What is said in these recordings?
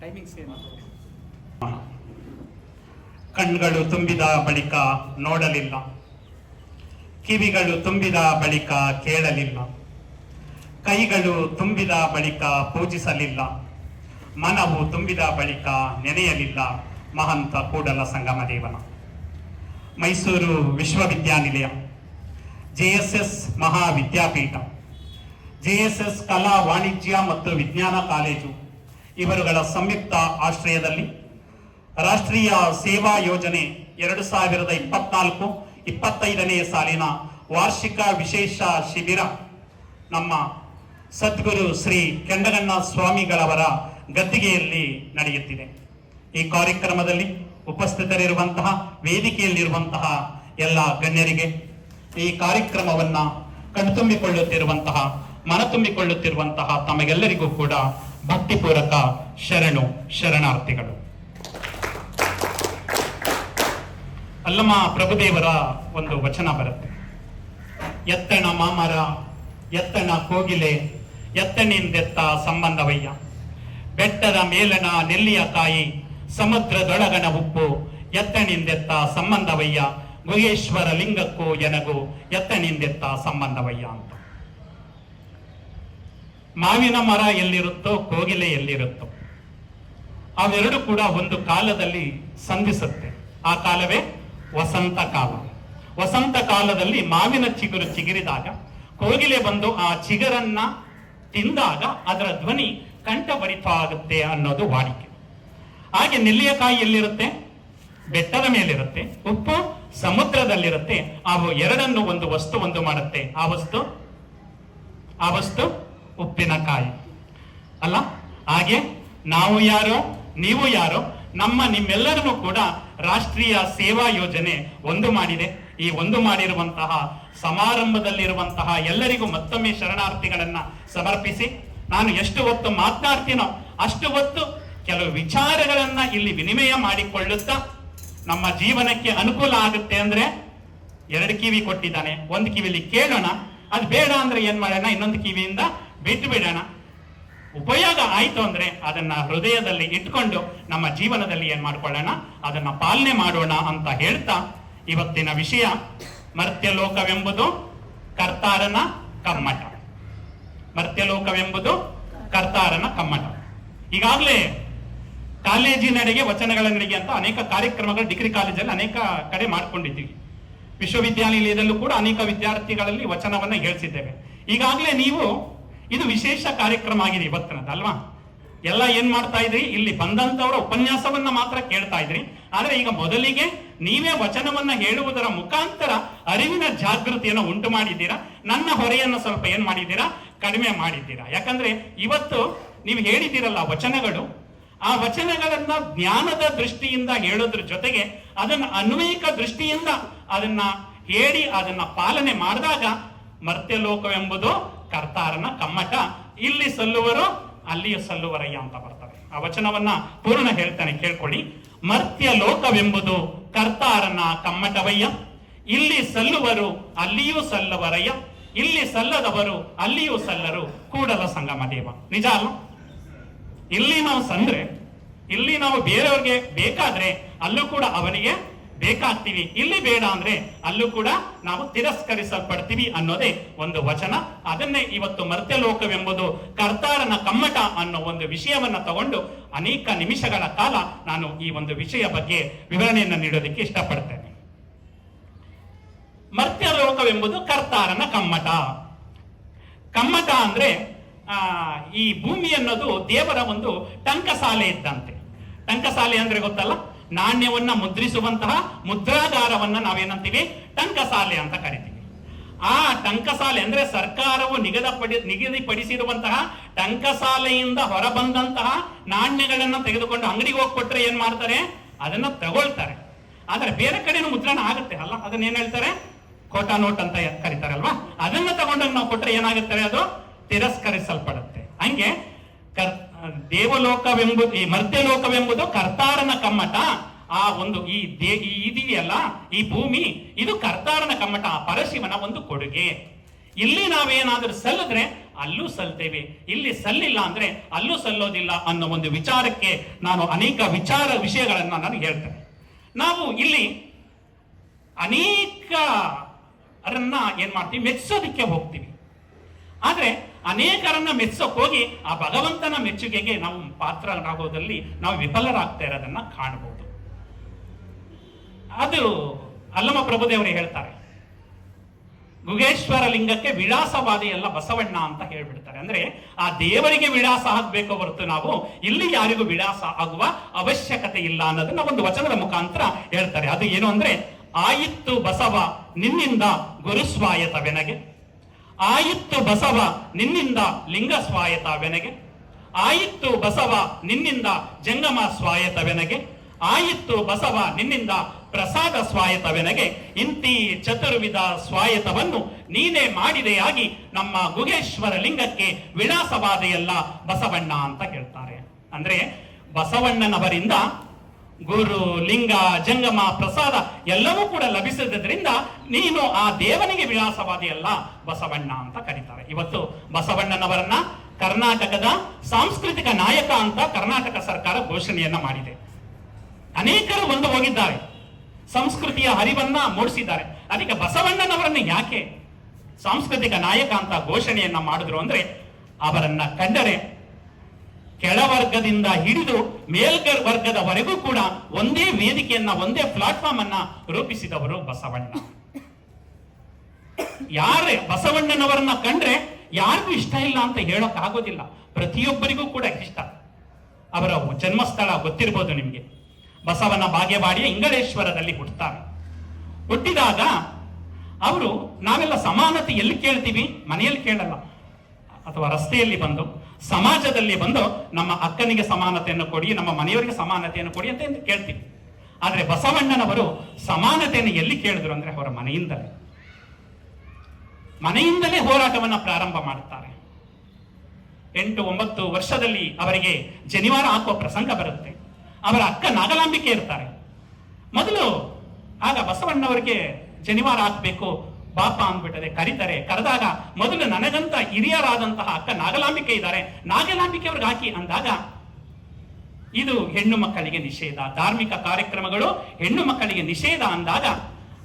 Timings ಕಣ್ಗಳು ತುಂಬಿದ ಬಳಿಕ ನೋಡಲಿಲ್ಲ. ಕಿವಿಗಳು ತುಂಬಿದ ಬಳಿಕ ಕೇಳಲಿಲ್ಲ. ಕೈಗಳು ತುಂಬಿದ ಬಳಿಕ ಪೂಜಿಸಲಿಲ್ಲ. ಮನವು ತುಂಬಿದ ಬಳಿಕ ನೆನೆಯಲಿಲ್ಲ. ಮಹಂತ ಕೂಡಲ ಸಂಗಮ ದೇವನ ಮೈಸೂರು ವಿಶ್ವವಿದ್ಯಾನಿಲಯ. ಜೆ ಎಸ್ ಎಸ್ ಮಹಾವಿದ್ಯಾಪೀಠ. ಜೆಎಸ್ಎಸ್ ಕಲಾ ವಾಣಿಜ್ಯ ಮತ್ತು ವಿಜ್ಞಾನ ಕಾಲೇಜು. ಇವರುಗಳ ಸಂಯುಕ್ತ ಆಶ್ರಯದಲ್ಲಿ ರಾಷ್ಟ್ರೀಯ ಸೇವಾ ಯೋಜನೆ ಎರಡು ಸಾವಿರದ ಇಪ್ಪತ್ನಾಲ್ಕು ಇಪ್ಪತ್ತೈದನೇ ಸಾಲಿನ ವಾರ್ಷಿಕ ವಿಶೇಷ ಶಿಬಿರ ನಮ್ಮ ಸದ್ಗುರು ಶ್ರೀ ಕೆಂಡಗಣ್ಣ ಸ್ವಾಮಿಗಳವರ ಗದ್ದಿಗೆಯಲ್ಲಿ ನಡೆಯುತ್ತಿದೆ. ಈ ಕಾರ್ಯಕ್ರಮದಲ್ಲಿ ಉಪಸ್ಥಿತರಿರುವಂತಹ, ವೇದಿಕೆಯಲ್ಲಿರುವಂತಹ ಎಲ್ಲ ಗಣ್ಯರಿಗೆ ಈ ಕಾರ್ಯಕ್ರಮವನ್ನು ಕಣ್ತುಂಬಿಕೊಳ್ಳುತ್ತಿರುವಂತಹ ಮನತುಂಬಿಕೊಳ್ಳುತ್ತಿರುವಂತಹ ತಮಗೆಲ್ಲರಿಗೂ ಕೂಡ ಭಕ್ತಿಪೂರಕ ಶರಣು, ಶರಣಾರ್ಥಿಗಳು. ಅಲ್ಲಮ್ಮ ಪ್ರಭುದೇವರ ಒಂದು ವಚನ ಬರುತ್ತೆ. ಎತ್ತಣ ಮಾಮರ, ಎತ್ತಣ ಕೋಗಿಲೆ ಎತ್ತಣಿಂದೆತ್ತ ಸಂಬಂಧವಯ್ಯ. ಬೆಟ್ಟದ ಮೇಲನ ನೆಲ್ಲಿಯ ಕಾಯಿ ಸಮುದ್ರದೊಳಗನ ಉಪ್ಪು ಎತ್ತಣಿಂದೆತ್ತ ಸಂಬಂಧವಯ್ಯ. ಗುಹೇಶ್ವರ ಲಿಂಗಕ್ಕೂ ಎನಗೂ ಎತ್ತಣಿಂದೆತ್ತ ಸಂಬಂಧವಯ್ಯ ಅಂತ. ಮಾವಿನ ಮರ ಎಲ್ಲಿರುತ್ತೋ ಕೋಗಿಲೆ ಎಲ್ಲಿರುತ್ತೋ, ಅವೆರಡು ಕೂಡ ಒಂದು ಕಾಲದಲ್ಲಿ ಸಂಧಿಸುತ್ತೆ. ಆ ಕಾಲವೇ ವಸಂತ ಕಾಲ. ವಸಂತ ಕಾಲದಲ್ಲಿ ಮಾವಿನ ಚಿಗುರು ಚಿಗುರಿದಾಗ, ಕೋಗಿಲೆ ಬಂದು ಆ ಚಿಗರನ್ನ ತಿಂದಾಗ ಅದರ ಧ್ವನಿ ಕಂಠ ಆಗುತ್ತೆ ಅನ್ನೋದು ವಾಡಿಕೆ. ಹಾಗೆ ನೆಲ್ಲಿಯ ಕಾಯಿ ಎಲ್ಲಿರುತ್ತೆ? ಬೆಟ್ಟದ ಮೇಲಿರುತ್ತೆ. ಉಪ್ಪು ಸಮುದ್ರದಲ್ಲಿರುತ್ತೆ. ಅವು ಎರಡನ್ನು ಒಂದು ವಸ್ತು ಒಂದು ಮಾಡುತ್ತೆ. ಆ ವಸ್ತು? ಆ ವಸ್ತು? ಉಪ್ಪಿನಕಾಯಿ. ಅಲ್ಲ? ಹಾಗೆ ನಾವು ಯಾರೋ, ನೀವು ಯಾರೋ, ನಮ್ಮ ನಿಮ್ಮೆಲ್ಲರನ್ನು ಕೂಡ ರಾಷ್ಟ್ರೀಯ ಸೇವಾ ಯೋಜನೆ ಒಂದು ಮಾಡಿದೆ. ಈ ಒಂದು ಮಾಡಿರುವಂತಹ ಸಮಾರಂಭದಲ್ಲಿರುವಂತಹ ಎಲ್ಲರಿಗೂ ಮತ್ತೊಮ್ಮೆ ಶರಣಾರ್ಥಿಗಳನ್ನ ಸಮರ್ಪಿಸಿ ನಾನು ಎಷ್ಟು ಹೊತ್ತು ಮಾತನಾಡ್ತೀನೋ ಅಷ್ಟು ಹೊತ್ತು ಕೆಲವು ವಿಚಾರಗಳನ್ನ ಇಲ್ಲಿ ವಿನಿಮಯ ಮಾಡಿಕೊಳ್ಳುತ್ತಾ ನಮ್ಮ ಜೀವನಕ್ಕೆ ಅನುಕೂಲ ಆಗುತ್ತೆ ಅಂದ್ರೆ ಎರಡು ಕಿವಿ ಕೊಟ್ಟಿದ್ದಾನೆ. ಒಂದು ಕಿವಿಲಿ ಕೇಳೋಣ. ಅದು ಬೇಡ ಅಂದ್ರೆ ಏನ್ ಮಾಡೋಣ? ಇನ್ನೊಂದು ಕಿವಿಯಿಂದ ಬಿಟ್ಟು ಬಿಡೋಣ. ಉಪಯೋಗ ಆಯ್ತು ಅಂದ್ರೆ ಅದನ್ನ ಹೃದಯದಲ್ಲಿ ಇಟ್ಕೊಂಡು ನಮ್ಮ ಜೀವನದಲ್ಲಿ ಏನ್ ಮಾಡ್ಕೊಳ್ಳೋಣ? ಅದನ್ನ ಪಾಲನೆ ಮಾಡೋಣ ಅಂತ ಹೇಳ್ತಾ ಇವತ್ತಿನ ವಿಷಯ ಮರ್ತ್ಯಲೋಕವೆಂಬುದು ಕರ್ತಾರನ ಕಮ್ಮಟ. ಮರ್ತ್ಯಲೋಕವೆಂಬುದು ಕರ್ತಾರನ ಕಮ್ಮಟ. ಈಗಾಗಲೇ ಕಾಲೇಜಿನಡೆಗೆ, ವಚನಗಳ ನಡಿಗೆ ಅಂತ ಅನೇಕ ಕಾರ್ಯಕ್ರಮಗಳು ಡಿಗ್ರಿ ಕಾಲೇಜಲ್ಲಿ ಅನೇಕ ಕಡೆ ಮಾಡ್ಕೊಂಡಿದ್ದೀವಿ. ವಿಶ್ವವಿದ್ಯಾನಿಲಯದಲ್ಲೂ ಕೂಡ ಅನೇಕ ವಿದ್ಯಾರ್ಥಿಗಳಲ್ಲಿ ವಚನವನ್ನ ಹೇಳಿಸಿದ್ದೇವೆ. ಈಗಾಗಲೇ ನೀವು ಇದು ವಿಶೇಷ ಕಾರ್ಯಕ್ರಮ ಆಗಿದೆ ಇವತ್ತಿನದ್ದು, ಅಲ್ವಾ? ಎಲ್ಲ ಏನ್ ಮಾಡ್ತಾ ಇದ್ರಿ? ಇಲ್ಲಿ ಬಂದಂತವರ ಉಪನ್ಯಾಸವನ್ನ ಮಾತ್ರ ಕೇಳ್ತಾ ಇದ್ರಿ. ಆದ್ರೆ ಈಗ ಮೊದಲಿಗೆ ನೀವೇ ವಚನವನ್ನ ಹೇಳುವುದರ ಮುಖಾಂತರ ಅರಿವಿನ ಜಾಗೃತಿಯನ್ನು ಉಂಟು ಮಾಡಿದ್ದೀರಾ? ನನ್ನ ಹೊರೆಯನ್ನು ಸ್ವಲ್ಪ ಏನ್ ಮಾಡಿದ್ದೀರಾ? ಕಡಿಮೆ ಮಾಡಿದ್ದೀರಾ? ಯಾಕಂದ್ರೆ ಇವತ್ತು ನೀವು ಹೇಳಿದ್ದೀರಲ್ಲ ವಚನಗಳು. ಆ ವಚನಗಳನ್ನ ಜ್ಞಾನದ ದೃಷ್ಟಿಯಿಂದ ಹೇಳೋದ್ರ ಜೊತೆಗೆ ಅದನ್ನು ಅನ್ವಯಿಕ ದೃಷ್ಟಿಯಿಂದ ಅದನ್ನ ಹೇಳಿ ಅದನ್ನ ಪಾಲನೆ ಮಾಡಿದಾಗ ಮರ್ತ್ಯಲೋಕವೆಂಬುದು ಕರ್ತಾರನ ಕಮ್ಮಟ. ಇಲ್ಲಿ ಸಲ್ಲುವರು, ಅಲ್ಲಿಯ ಸಲ್ಲುವರಯ್ಯ ಅಂತ ಬರ್ತವೆ. ಆ ವಚನವನ್ನ ಪೂರ್ಣ ಹೇಳ್ತಾನೆ, ಕೇಳ್ಕೊಳ್ಳಿ. ಮರ್ತ್ಯ ಲೋಕವೆಂಬುದು ಕರ್ತಾರನ ಕಮ್ಮಟವಯ್ಯ. ಇಲ್ಲಿ ಸಲ್ಲುವರು, ಅಲ್ಲಿಯೂ ಸಲ್ಲವರಯ್ಯ. ಇಲ್ಲಿ ಸಲ್ಲದವರು, ಅಲ್ಲಿಯೂ ಸಲ್ಲರು, ಕೂಡಲ ಸಂಗಮ ದೇವ. ನಿಜ ಅಲ್ಲ ಇಲ್ಲಿ ನಾವು ಸಂದ್ರೆ, ಇಲ್ಲಿ ನಾವು ಬೇರೆಯವ್ರಿಗೆ ಬೇಕಾದ್ರೆ, ಅಲ್ಲೂ ಕೂಡ ಅವನಿಗೆ ಬೇಕಾಗ್ತೀವಿ ಇಲ್ಲಿ ಬೇಡ ಅಂದ್ರೆ ಅಲ್ಲೂ ಕೂಡ ನಾವು ತಿರಸ್ಕರಿಸಲ್ಪಡ್ತೀವಿ ಅನ್ನೋದೇ ಒಂದು ವಚನ. ಅದನ್ನೇ ಇವತ್ತು ಮರ್ತ್ಯಲೋಕವೆಂಬುದು ಕರ್ತಾರನ ಕಮ್ಮಟ ಅನ್ನೋ ಒಂದು ವಿಷಯವನ್ನ ತಗೊಂಡು ಅನೇಕ ನಿಮಿಷಗಳ ಕಾಲ ನಾನು ಈ ಒಂದು ವಿಷಯ ಬಗ್ಗೆ ವಿವರಣೆಯನ್ನು ನೀಡೋದಕ್ಕೆ ಇಷ್ಟಪಡ್ತೇನೆ. ಮರ್ತ್ಯಲೋಕವೆಂಬುದು ಕರ್ತಾರನ ಕಮ್ಮಟ. ಕಮ್ಮಟ ಅಂದ್ರೆ ಈ ಭೂಮಿ ಅನ್ನೋದು ದೇವರ ಒಂದು ಟಂಕಸಾಲೆ ಇದ್ದಂತೆ. ಟಂಕಸಾಲೆ ಅಂದ್ರೆ ಗೊತ್ತಲ್ಲ? ನಾಣ್ಯವನ್ನ ಮುದ್ರಿಸುವಂತಹ ಮುದ್ರಾಧಾರವನ್ನ ನಾವೇನಂತೀವಿ? ಟಂಕಸಾಲೆ ಅಂತ ಕರಿತೀವಿ. ಆ ಟಂಕಸಾಲೆ ಅಂದ್ರೆ ಸರ್ಕಾರವು ನಿಗದಪಡಿ ನಿಗದಿಪಡಿಸಿರುವಂತಹ ಟಂಕಸಾಲೆಯಿಂದ ಹೊರಬಂದಂತಹ ನಾಣ್ಯಗಳನ್ನ ತೆಗೆದುಕೊಂಡು ಅಂಗಡಿಗೆ ಹೋಗಿ ಕೊಟ್ರೆ ಏನ್ ಮಾಡ್ತಾರೆ? ಅದನ್ನ ತಗೊಳ್ತಾರೆ. ಆದ್ರೆ ಬೇರೆ ಕಡೆನೂ ಮುದ್ರಣ ಆಗುತ್ತೆ, ಅಲ್ಲ? ಅದನ್ನ ಏನ್ ಹೇಳ್ತಾರೆ? ಕೋಟಾ ನೋಟ್ ಅಂತ ಕರೀತಾರಲ್ವಾ? ಅದನ್ನ ತಗೊಂಡಾಗ ನಾವು ಕೊಟ್ರೆ ಏನಾಗುತ್ತೆ ಅದು? ತಿರಸ್ಕರಿಸಲ್ಪಡುತ್ತೆ. ಹಂಗೆ ದೇವಲೋಕವೆಂಬುದು ಈ ಮರ್ತ್ಯಲೋಕವೆಂಬುದು ಕರ್ತಾರನ ಕಮ್ಮಟ. ಆ ಒಂದು ಈ ದೇ ಇದೆಯಲ್ಲ, ಈ ಭೂಮಿ, ಇದು ಕರ್ತಾರನ ಕಮ್ಮಟ, ಆ ಪರಶಿವನ ಒಂದು ಕೊಡುಗೆ. ಇಲ್ಲಿ ನಾವೇನಾದ್ರೂ ಸಲ್ಲಿದ್ರೆ ಅಲ್ಲೂ ಸಲ್ತೇವೆ. ಇಲ್ಲಿ ಸಲ್ಲಿಲ್ಲ ಅಂದ್ರೆ ಅಲ್ಲೂ ಸಲ್ಲೋದಿಲ್ಲ ಅನ್ನೋ ಒಂದು ವಿಚಾರಕ್ಕೆ ನಾನು ಅನೇಕ ವಿಚಾರ ವಿಷಯಗಳನ್ನು ನಾನು ಹೇಳ್ತೇನೆ. ನಾವು ಇಲ್ಲಿ ಅನೇಕ ಏನ್ ಮಾಡ್ತೀವಿ? ಮೆಚ್ಚೋದಕ್ಕೆ ಹೋಗ್ತೀವಿ. ಆದ್ರೆ ಅನೇಕರನ್ನ ಮೆಚ್ಚಕ್ಕೆ ಹೋಗಿ ಆ ಭಗವಂತನ ಮೆಚ್ಚುಗೆಗೆ ನಾವು ಪಾತ್ರರಾಗೋದಲ್ಲಿ ನಾವು ವಿಫಲರಾಗ್ತಾ ಇರೋದನ್ನ ಕಾಣಬಹುದು ಅದು ಅಲ್ಲಮ ಪ್ರಭುದೇವರು ಹೇಳ್ತಾರೆ ಗುಗೇಶ್ವರ ಲಿಂಗಕ್ಕೆ ವಿಳಾಸವಾದಿ ಎಲ್ಲ ಬಸವಣ್ಣ ಅಂತ ಹೇಳ್ಬಿಡ್ತಾರೆ. ಅಂದ್ರೆ ಆ ದೇವರಿಗೆ ವಿಳಾಸ ಆಗ್ಬೇಕು ಹೊರತು ನಾವು ಇಲ್ಲಿ ಯಾರಿಗೂ ವಿಳಾಸ ಆಗುವ ಅವಶ್ಯಕತೆ ಇಲ್ಲ ಅನ್ನೋದನ್ನ ಒಂದು ವಚನದ ಮುಖಾಂತರ ಹೇಳ್ತಾರೆ. ಅದು ಏನು ಅಂದ್ರೆ ಆಯಿತ್ತು ಬಸವ ನಿನ್ನಿಂದ ಗುರುಸ್ವಾಯತವೆನಗೆ. ಆಯಿತ್ತು ಬಸವ ನಿನ್ನಿಂದ ಲಿಂಗ ಸ್ವಾಯತವೆನಗೆ ಆಯಿತ್ತು ಬಸವ ನಿನ್ನಿಂದ ಜಂಗಮ ಸ್ವಾಯತವೆನಗೆ ಆಯಿತ್ತು ಬಸವ ನಿನ್ನಿಂದ ಪ್ರಸಾದ ಸ್ವಾಯತವೆನಗೆ ಇಂತಿ ಚತುರ್ವಿಧ ಸ್ವಾಯತವನ್ನು ನೀನೇ ಮಾಡಿದೆಯಾಗಿ ನಮ್ಮ ಗುಗೇಶ್ವರ ಲಿಂಗಕ್ಕೆ ವಿಳಾಸವಾದೆಯಲ್ಲ ಬಸವಣ್ಣ ಅಂತ ಕೇಳ್ತಾರೆ. ಅಂದ್ರೆ ಬಸವಣ್ಣನವರಿಂದ ಗುರು, ಲಿಂಗ, ಜಂಗಮ, ಪ್ರಸಾದ ಎಲ್ಲವೂ ಕೂಡ ಲಭಿಸಿದ್ದರಿಂದ ನೀನು ಆ ದೇವನಿಗೆ ವಿಳಾಸವಾದಿಯಲ್ಲ, ಬಸವಣ್ಣ ಅಂತ ಕರೀತಾರೆ. ಇವತ್ತು ಬಸವಣ್ಣನವರನ್ನ ಕರ್ನಾಟಕದ ಸಾಂಸ್ಕೃತಿಕ ನಾಯಕ ಅಂತ ಕರ್ನಾಟಕ ಸರ್ಕಾರ ಘೋಷಣೆಯನ್ನ ಮಾಡಿದೆ. ಅನೇಕರು ಬಂದು ಹೋಗಿದ್ದಾರೆ. ಸಂಸ್ಕೃತಿಯ ಹರಿವನ್ನ ಮೂಡಿಸಿದ್ದಾರೆ. ಅದಕ್ಕೆ ಬಸವಣ್ಣನವರನ್ನು ಯಾಕೆ ಸಾಂಸ್ಕೃತಿಕ ನಾಯಕ ಅಂತ ಘೋಷಣೆಯನ್ನ ಮಾಡಿದ್ರು ಅಂದ್ರೆ ಅವರನ್ನ ಕಂಡರೆ ಕೆಳವರ್ಗದಿಂದ ಹಿಡಿದು ಮೇಲ್ಗರ್ ವರ್ಗದವರೆಗೂ ಕೂಡ ಒಂದೇ ವೇದಿಕೆಯನ್ನ, ಒಂದೇ ಪ್ಲಾಟ್ಫಾರ್ಮ್ ಅನ್ನ ರೂಪಿಸಿದವರು ಬಸವಣ್ಣ. ಯಾರೇ ಬಸವಣ್ಣನವರನ್ನ ಕಂಡ್ರೆ ಯಾರಿಗೂ ಇಷ್ಟ ಇಲ್ಲ ಅಂತ ಹೇಳಕ್ ಆಗೋದಿಲ್ಲ ಪ್ರತಿಯೊಬ್ಬರಿಗೂ ಕೂಡ ಇಷ್ಟ. ಅವರ ಜನ್ಮಸ್ಥಳ ಗೊತ್ತಿರ್ಬೋದು ನಿಮಗೆ. ಬಸವನ ಬಾಗೇವಾಡಿಯ ಇಂಗಳೇಶ್ವರದಲ್ಲಿ ಹುಟ್ಟುತ್ತಾರೆ ಹುಟ್ಟಿದಾಗ ಅವರು, ನಾವೆಲ್ಲ ಸಮಾನತೆ ಎಲ್ಲಿ ಕೇಳ್ತೀವಿ? ಮನೆಯಲ್ಲಿ ಕೇಳಲ್ಲ. ಅಥವಾ ರಸ್ತೆಯಲ್ಲಿ ಬಂದು. ಸಮಾಜದಲ್ಲಿ ಬಂದು ನಮ್ಮ ಅಕ್ಕನಿಗೆ ಸಮಾನತೆಯನ್ನು ಕೊಡಿ, ನಮ್ಮ ಮನೆಯವರಿಗೆ ಸಮಾನತೆಯನ್ನು ಕೊಡಿ ಅಂತ ಎಂದು ಕೇಳ್ತೀವಿ. ಆದ್ರೆ ಬಸವಣ್ಣನವರು ಸಮಾನತೆಯನ್ನು ಎಲ್ಲಿ ಕೇಳಿದ್ರು ಅಂದ್ರೆ ಅವರ ಮನೆಯಿಂದಲೇ. ಮನೆಯಿಂದಲೇ ಹೋರಾಟವನ್ನು ಪ್ರಾರಂಭ ಮಾಡುತ್ತಾರೆ ಎಂಟು ಒಂಬತ್ತು ವರ್ಷದಲ್ಲಿ ಅವರಿಗೆ ಜನಿವಾರ ಹಾಕುವ ಪ್ರಸಂಗ ಬರುತ್ತೆ. ಅವರ ಅಕ್ಕ ನಾಗಲಾಂಬಿಕೆ ಇರ್ತಾರೆ. ಮೊದಲು ಆಗ ಬಸವಣ್ಣವರಿಗೆ ಜನಿವಾರ ಹಾಕ್ಬೇಕು ಬಾಪ ಅಂದ್ಬಿಟ್ಟದೆ, ಕರೀತಾರೆ. ಕರೆದಾಗ ಮೊದಲು ನನಗಂತ ಹಿರಿಯರಾದಂತಹ ಅಕ್ಕ ನಾಗಲಾಂಬಿಕೆ ಇದ್ದಾರೆ. ನಾಗಲಾಂಬಿಕೆ ಅವ್ರಿಗೆ ಹಾಕಿ ಅಂದಾಗ, ಇದು ಹೆಣ್ಣು ಮಕ್ಕಳಿಗೆ ನಿಷೇಧ, ಧಾರ್ಮಿಕ ಕಾರ್ಯಕ್ರಮಗಳು ಹೆಣ್ಣು ಮಕ್ಕಳಿಗೆ ನಿಷೇಧ ಅಂದಾಗ,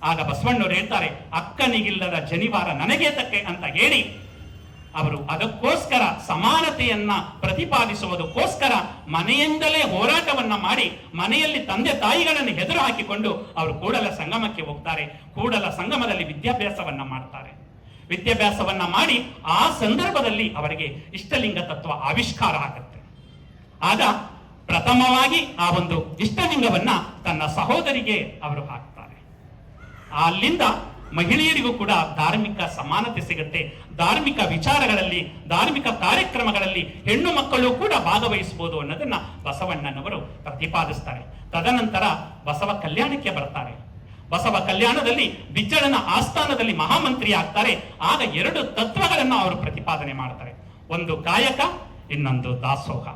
ಆಗ ಬಸವಣ್ಣವ್ರು ಹೇಳ್ತಾರೆ, ಅಕ್ಕನಿಗಿಲ್ಲದ ಜನಿವಾರ ನನಗೆ ತಕ್ಕೆ ಅಂತ ಹೇಳಿ ಅವರು ಅದಕ್ಕೋಸ್ಕರ ಸಮಾನತೆಯನ್ನ ಪ್ರತಿಪಾದಿಸುವುದಕ್ಕೋಸ್ಕರ ಮನೆಯಿಂದಲೇ ಹೋರಾಟವನ್ನ ಮಾಡಿ ಮನೆಯಲ್ಲಿ ತಂದೆ ತಾಯಿಗಳನ್ನು ಹೆದರು ಹಾಕಿಕೊಂಡು ಅವರು ಕೂಡಲ ಸಂಗಮಕ್ಕೆ ಹೋಗ್ತಾರೆ, ಕೂಡಲ ಸಂಗಮದಲ್ಲಿ ವಿದ್ಯಾಭ್ಯಾಸವನ್ನ ಮಾಡ್ತಾರೆ. ವಿದ್ಯಾಭ್ಯಾಸವನ್ನ ಮಾಡಿ ಆ ಸಂದರ್ಭದಲ್ಲಿ ಅವರಿಗೆ ಇಷ್ಟಲಿಂಗ ತತ್ವ ಆವಿಷ್ಕಾರ ಆಗುತ್ತೆ. ಆಗ ಪ್ರಥಮವಾಗಿ ಆ ಒಂದು ಇಷ್ಟಲಿಂಗವನ್ನ ತನ್ನ ಸಹೋದರಿಗೆ ಅವರು ಹಾಕ್ತಾರೆ. ಅಲ್ಲಿಂದ ಮಹಿಳೆಯರಿಗೂ ಕೂಡ ಧಾರ್ಮಿಕ ಸಮಾನತೆ ಸಿಗುತ್ತೆ. ಧಾರ್ಮಿಕ ವಿಚಾರಗಳಲ್ಲಿ, ಧಾರ್ಮಿಕ ಕಾರ್ಯಕ್ರಮಗಳಲ್ಲಿ ಹೆಣ್ಣು ಮಕ್ಕಳು ಕೂಡ ಭಾಗವಹಿಸಬಹುದು ಅನ್ನೋದನ್ನ ಬಸವಣ್ಣನವರು ಪ್ರತಿಪಾದಿಸ್ತಾರೆ. ತದನಂತರ ಬಸವ ಕಲ್ಯಾಣಕ್ಕೆ ಬರ್ತಾರೆ. ಬಸವ ಕಲ್ಯಾಣದಲ್ಲಿ ಬಿಜ್ಜಳನ ಆಸ್ಥಾನದಲ್ಲಿ ಮಹಾಮಂತ್ರಿ ಆಗ್ತಾರೆ. ಆಗ ಎರಡು ತತ್ವಗಳನ್ನ ಅವರು ಪ್ರತಿಪಾದನೆ ಮಾಡ್ತಾರೆ. ಒಂದು ಕಾಯಕ, ಇನ್ನೊಂದು ದಾಸೋಹ.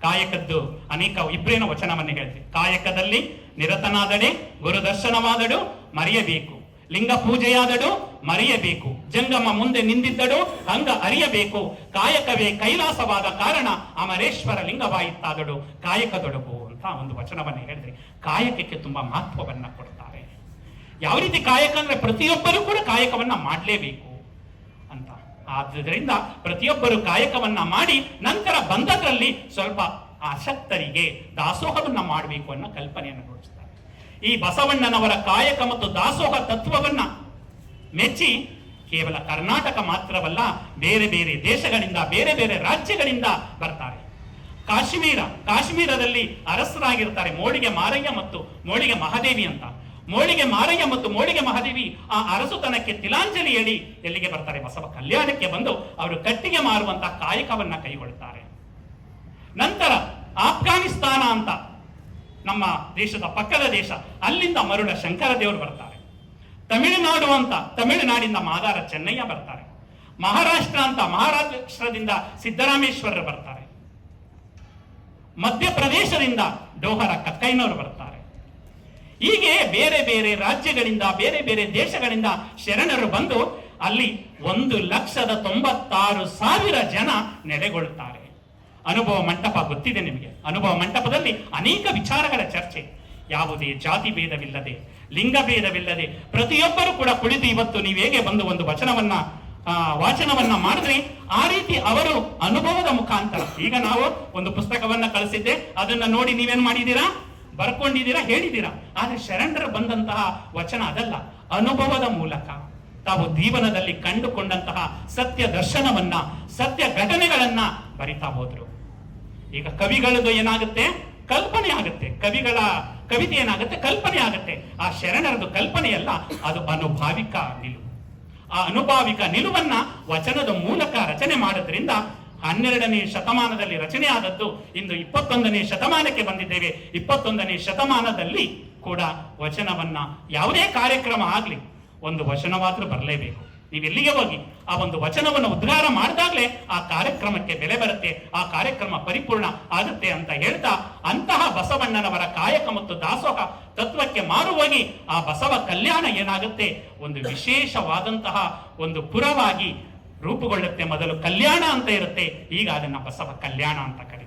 ಕಾಯಕದ್ದು ಅನೇಕ ಇಬ್ರೇನ ವಚನವನ್ನು ಹೇಳ್ತೀವಿ. ಕಾಯಕದಲ್ಲಿ ನಿರತನಾದಡೆ ಗುರುದರ್ಶನವಾದಡು ಮರೆಯಬೇಕು. ಲಿಂಗ ಪೂಜೆಯಾದಡು ಮರೆಯಬೇಕು. ಜಂಗಮ ಮುಂದೆ ನಿಂದಿದ್ದಡು ಅಂಗ ಅರಿಯಬೇಕು. ಕಾಯಕವೇ ಕೈಲಾಸವಾದ ಕಾರಣ ಅಮರೇಶ್ವರ ಲಿಂಗವಾಯಿತಾದಡು ಕಾಯಕದೊಡಗು ಅಂತ ಒಂದು ವಚನವನ್ನು ಹೇಳಿದ್ರೆ ಕಾಯಕಕ್ಕೆ ತುಂಬಾ ಮಹತ್ವವನ್ನ ಕೊಡ್ತಾರೆ. ಯಾವ ರೀತಿ ಕಾಯಕ ಅಂದ್ರೆ ಪ್ರತಿಯೊಬ್ಬರು ಕೂಡ ಕಾಯಕವನ್ನ ಮಾಡಲೇಬೇಕು ಅಂತ. ಆದ್ರಿಂದ ಪ್ರತಿಯೊಬ್ಬರು ಕಾಯಕವನ್ನ ಮಾಡಿ ನಂತರ ಬಂದದ್ರಲ್ಲಿ ಸ್ವಲ್ಪ ಆಸಕ್ತರಿಗೆ ದಾಸೋಹವನ್ನ ಮಾಡಬೇಕು ಅನ್ನೋ ಕಲ್ಪನೆಯನ್ನು ರೂಢಿಸ್ತಾರೆ ಈ ಬಸವಣ್ಣನವರ ಕಾಯಕ ಮತ್ತು ದಾಸೋಹ ತತ್ವವನ್ನ ಮೆಚ್ಚಿ ಕೇವಲ ಕರ್ನಾಟಕ ಮಾತ್ರವಲ್ಲ ಬೇರೆ ಬೇರೆ ದೇಶಗಳಿಂದ, ಬೇರೆ ಬೇರೆ ರಾಜ್ಯಗಳಿಂದ ಬರ್ತಾರೆ. ಕಾಶ್ಮೀರ, ಕಾಶ್ಮೀರದಲ್ಲಿ ಅರಸರಾಗಿರ್ತಾರೆ ಮೋಳಿಗೆ ಮಾರಯ್ಯ ಮತ್ತು ಮೋಳಿಗೆ ಮಹಾದೇವಿ ಅಂತ. ಮೋಳಿಗೆ ಮಾರಯ್ಯ ಮತ್ತು ಮೋಳಿಗೆ ಮಹಾದೇವಿ ಆ ಅರಸುತನಕ್ಕೆ ತಿಲಾಂಜಲಿ ಹೇಳಿ ಎಲ್ಲಿಗೆ ಬರ್ತಾರೆ? ಬಸವ ಕಲ್ಯಾಣಕ್ಕೆ ಬಂದು ಅವರು ಕಟ್ಟಿಗೆ ಮಾರುವಂತಹ ಕಾಯಕವನ್ನ ಕೈಗೊಳ್ಳುತ್ತಾರೆ ನಂತರ ಆಫ್ಘಾನಿಸ್ತಾನ ಅಂತ. ನಮ್ಮ ದೇಶದ ಪಕ್ಕದ ದೇಶ, ಅಲ್ಲಿಂದ ಮರುಳ ಶಂಕರ ದೇವರು ಬರ್ತಾರೆ. ತಮಿಳುನಾಡು ಅಂತ ತಮಿಳುನಾಡಿಂದ ಮಾದಾರ ಚೆನ್ನಯ್ಯ ಬರ್ತಾರೆ. ಮಹಾರಾಷ್ಟ್ರ ಅಂತ ಮಹಾರಾಷ್ಟ್ರದಿಂದ ಸಿದ್ದರಾಮೇಶ್ವರರು ಬರ್ತಾರೆ. ಮಧ್ಯಪ್ರದೇಶದಿಂದ ಡೋಹರ ಕಕ್ಕೈನವರು ಬರ್ತಾರೆ. ಹೀಗೆ ಬೇರೆ ಬೇರೆ ರಾಜ್ಯಗಳಿಂದ, ಬೇರೆ ಬೇರೆ ದೇಶಗಳಿಂದ ಶರಣರು ಬಂದು ಅಲ್ಲಿ ಒಂದು ಲಕ್ಷದ ತೊಂಬತ್ತಾರು ಸಾವಿರ ಜನ ನೆಲೆಗೊಳ್ಳುತ್ತಾರೆ. ಅನುಭವ ಮಂಟಪ ಗೊತ್ತಿದೆ ನಿಮಗೆ. ಅನುಭವ ಮಂಟಪದಲ್ಲಿ ಅನೇಕ ವಿಚಾರಗಳ ಚರ್ಚೆ. ಯಾವುದೇ ಜಾತಿ ಭೇದವಿಲ್ಲದೆ, ಲಿಂಗ ಭೇದವಿಲ್ಲದೆ, ಪ್ರತಿಯೊಬ್ಬರು ಕೂಡ ಕುಳಿತು ಇವತ್ತು ನೀವು ಹೇಗೆ ಬಂದು ಒಂದು ವಚನವನ್ನ ವಾಚನವನ್ನ ಮಾಡಿದ್ರೆ ಆ ರೀತಿ ಅವರು ಅನುಭವದ ಮುಖಾಂತರ. ಈಗ ನಾವು ಒಂದು ಪುಸ್ತಕವನ್ನ ಕಳಿಸಿದ್ದೆ, ಅದನ್ನ ನೋಡಿ ನೀವೇನ್ ಮಾಡಿದ್ದೀರಾ? ಬರ್ಕೊಂಡಿದ್ದೀರಾ? ಹೇಳಿದ್ದೀರಾ? ಆದ್ರೆ ಶರಣರು ಬಂದಂತಹ ವಚನ ಅದಲ್ಲ. ಅನುಭವದ ಮೂಲಕ. ತಾವು ಜೀವನದಲ್ಲಿ ಕಂಡುಕೊಂಡಂತಹ ಸತ್ಯ ದರ್ಶನವನ್ನ, ಸತ್ಯ ಘಟನೆಗಳನ್ನ ಬರಿತಾ ಹೋದ್ರು. ಈಗ ಕವಿಗಳದ್ದು ಏನಾಗುತ್ತೆ? ಕಲ್ಪನೆ ಆಗುತ್ತೆ. ಕವಿಗಳ ಕವಿತೆ ಏನಾಗುತ್ತೆ? ಕಲ್ಪನೆ ಆಗುತ್ತೆ. ಆ ಶರಣರದು ಕಲ್ಪನೆಯಲ್ಲ, ಅದು ಅನುಭಾವಿಕ ನಿಲುವು. ಆ ಅನುಭಾವಿಕ ನಿಲುವನ್ನ ವಚನದ ಮೂಲಕ ರಚನೆ ಮಾಡೋದ್ರಿಂದ ಹನ್ನೆರಡನೇ ಶತಮಾನದಲ್ಲಿ ರಚನೆ ಆದದ್ದು ಇಂದು ಇಪ್ಪತ್ತೊಂದನೇ ಶತಮಾನಕ್ಕೆ ಬಂದಿದ್ದೇವೆ. ಇಪ್ಪತ್ತೊಂದನೇ ಶತಮಾನದಲ್ಲಿ ಕೂಡ ವಚನವನ್ನ ಯಾವುದೇ ಕಾರ್ಯಕ್ರಮ ಆಗಲಿ, ಒಂದು ವಚನವಾದ್ರೂ ಬರಲೇಬೇಕು. ನೀವು ಎಲ್ಲಿಗೆ ಹೋಗಿ? ಆ ಒಂದು ವಚನವನ್ನು ಉದ್ಗಾರ ಮಾಡಿದಾಗಲೇ ಆ ಕಾರ್ಯಕ್ರಮಕ್ಕೆ ಬೆಲೆ ಬರುತ್ತೆ, ಆ ಕಾರ್ಯಕ್ರಮ ಪರಿಪೂರ್ಣ ಆಗುತ್ತೆ ಅಂತ ಹೇಳ್ತಾ ಅಂತಹ ಬಸವಣ್ಣನವರ ಕಾಯಕ ಮತ್ತು ದಾಸೋಹ ತತ್ವಕ್ಕೆ ಮಾರು ಹೋಗಿ ಆ ಬಸವ ಕಲ್ಯಾಣ ಏನಾಗುತ್ತೆ? ಒಂದು ವಿಶೇಷವಾದಂತಹ ಒಂದು ಪುರವಾಗಿ ರೂಪುಗೊಳ್ಳುತ್ತೆ. ಮೊದಲು ಕಲ್ಯಾಣ ಅಂತ ಇರುತ್ತೆ, ಈಗ ಅದನ್ನ ಬಸವ ಕಲ್ಯಾಣ ಅಂತ ಕರೀತಾರೆ.